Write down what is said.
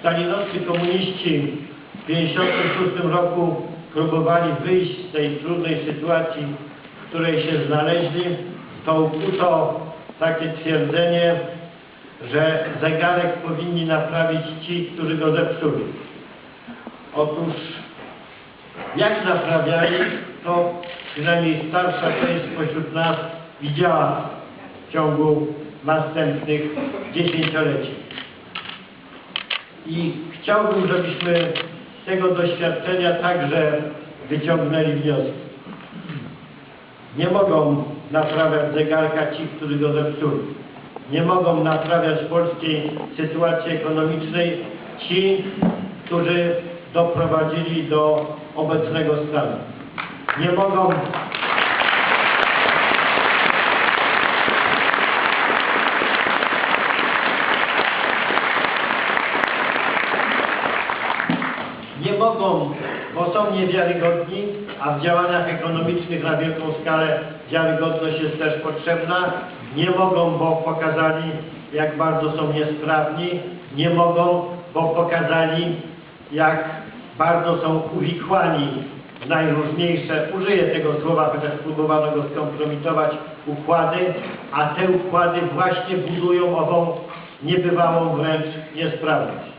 Stalinowscy komuniści w 1956 roku próbowali wyjść z tej trudnej sytuacji, w której się znaleźli, to ukuto takie twierdzenie, że zegarek powinni naprawić ci, którzy go zepsuli. Otóż jak naprawiali, to przynajmniej starsza część spośród nas widziała w ciągu następnych dziesięcioleci. I chciałbym, żebyśmy z tego doświadczenia także wyciągnęli wnioski. Nie mogą naprawiać zegarka ci, którzy go zepsuli. Nie mogą naprawiać polskiej sytuacji ekonomicznej ci, którzy doprowadzili do obecnego stanu. Nie mogą nie mogą, bo są niewiarygodni, a w działaniach ekonomicznych na wielką skalę wiarygodność jest też potrzebna. Nie mogą, bo pokazali, jak bardzo są niesprawni. Nie mogą, bo pokazali, jak bardzo są uwikłani w najróżniejsze, użyję tego słowa, chociaż próbowano go skompromitować, układy, a te układy właśnie budują ową niebywałą wręcz niesprawność.